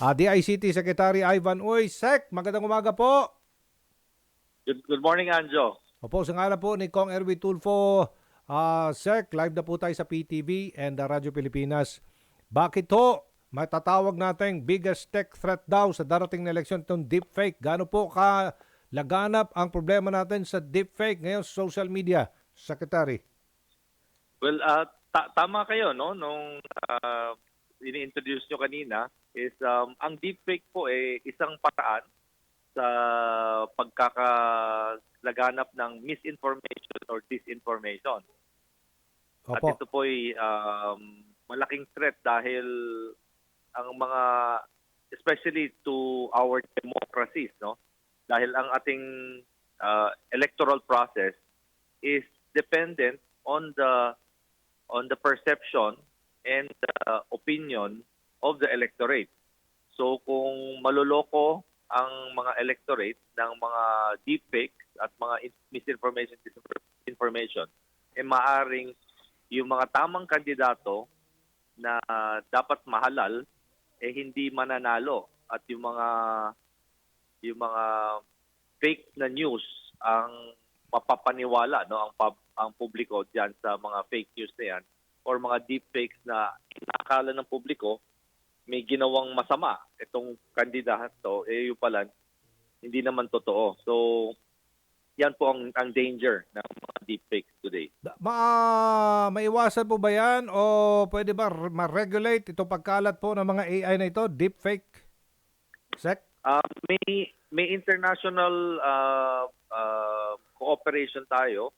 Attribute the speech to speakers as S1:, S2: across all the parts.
S1: Ah, DICT Secretary Ivan Uy, Sec, magandang umaga po.
S2: Good, good morning, Anjo.
S1: Opo, sa ngalan po ni Kong Erwin Tulfo, ah, Sec, live na po tayo sa PTV and ah, Radyo Pilipinas. Bakit ho matatawag natin biggest tech threat daw sa darating na eleksyon itong deepfake? Gaano po ka laganap ang problema natin sa deepfake ngayon sa social media, Secretary?
S2: Well, uh, ta- tama kayo, no? Nung uh, ini-introduce nyo kanina, is um, ang deepfake po eh isang paraan sa pagkakalaganap ng misinformation or disinformation. At
S1: Opo.
S2: ito po ay um, malaking threat dahil ang mga especially to our democracies, no? Dahil ang ating uh, electoral process is dependent on the on the perception and the opinion of the electorate. So kung maloloko ang mga electorate ng mga deepfakes at mga in- misinformation disinformation, eh maaring yung mga tamang kandidato na dapat mahalal eh hindi mananalo. At yung mga yung mga fake na news ang mapapaniwala no? Ang pub, ang publiko diyan sa mga fake news na yan or mga deepfakes na inakala ng publiko may ginawang masama itong kandidato eh yung pala hindi naman totoo. So yan po ang ang danger ng mga deepfakes today.
S1: Da- Ma maiwasan po ba yan o pwede ba ma-regulate itong pagkalat po ng mga AI na ito, deepfake? Sec?
S2: Um, may may international uh, uh, cooperation tayo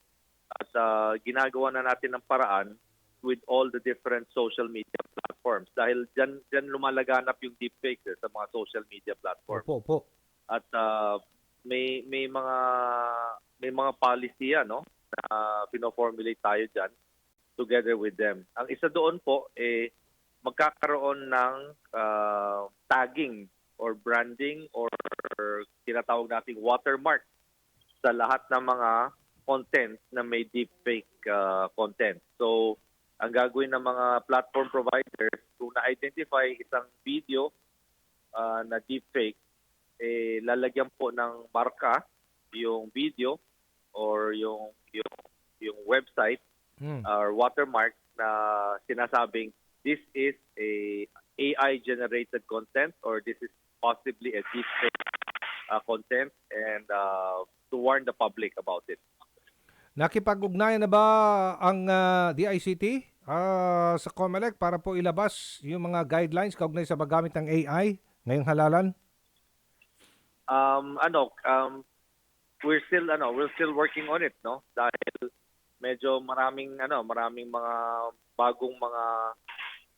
S2: at uh, ginagawa na natin ng paraan with all the different social media platforms dahil diyan diyan lumalaganap yung deepfakes eh, sa mga social media platforms
S1: Opo, opo.
S2: at uh, may may mga may mga policy ano na pino-formulate tayo diyan together with them. Ang isa doon po eh magkakaroon ng uh, tagging or branding or tinatawag nating watermark sa lahat ng mga content na may deepfake uh, content. So, ang gagawin ng mga platform providers, kung na-identify isang video uh, na deepfake, eh, lalagyan po ng marka yung video or yung yung yung website
S1: Hmm.
S2: or watermark na sinasabing this is a AI generated content or this is possibly a deepfake uh, content and uh, to warn the public about it.
S1: Nakipag-ugnayan na ba ang ah, DICT ah, sa COMELEC para po ilabas yung mga guidelines kaugnay sa paggamit ng AI ngayong halalan?
S2: Um ano um we're still ano we're still working on it no? Dahil medyo maraming ano maraming mga bagong mga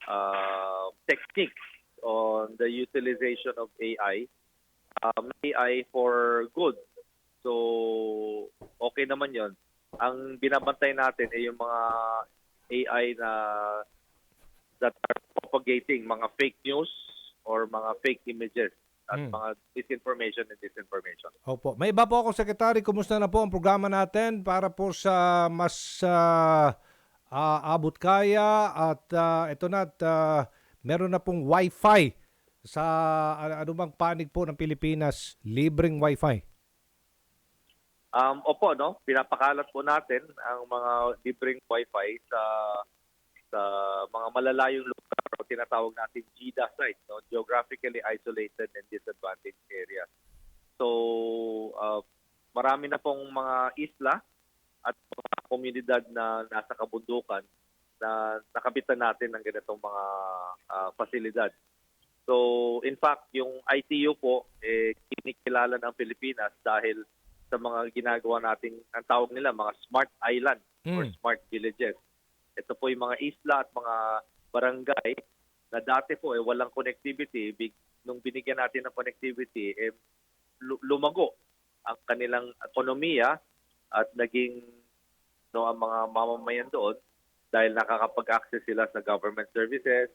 S2: uh, techniques on the utilization of AI um, AI for good. So okay naman yon ang binabantay natin ay yung mga AI na that are propagating mga fake news or mga fake images at
S1: Hmm.
S2: mga disinformation and disinformation.
S1: Opo. May iba po ako, Secretary. Kumusta na po ang programa natin para po sa mas ah, ah, abot kaya at ah, ito na, at, ah, meron na pong Wi-Fi sa ano, anumang panig po ng Pilipinas, libreng Wi-Fi.
S2: Um, opo, no? Pinapakalat po natin ang mga libreng wifi sa sa mga malalayong lugar o tinatawag natin GIDA sites, no? Geographically Isolated and Disadvantaged Areas. So, uh, marami na pong mga isla at mga komunidad na nasa kabundukan na nakabitan natin ng ganitong mga ah, pasilidad. So, in fact, yung ITU po, eh, kinikilala ng Pilipinas dahil sa mga ginagawa nating, ang tawag nila, mga smart island or
S1: Mm.
S2: smart villages. Ito po yung mga isla at mga barangay na dati po eh walang connectivity. Big, nung binigyan natin ng connectivity, eh, lu- lumago ang kanilang ekonomiya at naging no, ang mga mamamayan doon dahil nakakapag-access sila sa government services,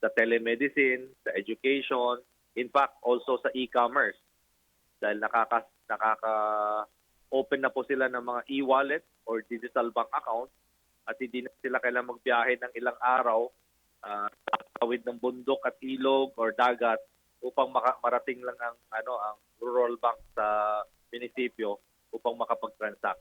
S2: sa telemedicine, sa education, in fact also sa e-commerce dahil nakaka nakaka open na po sila ng mga e-wallet or digital bank account at hindi na sila kailangan magbiyahe ng ilang araw sa tawid ng bundok at ilog or dagat upang maka- marating lang ang ano ang rural bank sa munisipyo upang makapag-transact.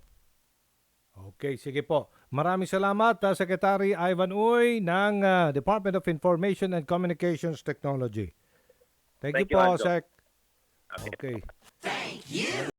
S1: Okay, sige po. Maraming salamat, uh, Secretary Ivan Uy ng uh, Department of Information and Communications Technology. Thank,
S2: Thank
S1: you
S2: you,
S1: po. Sec.
S2: Okay.
S1: Okay. You.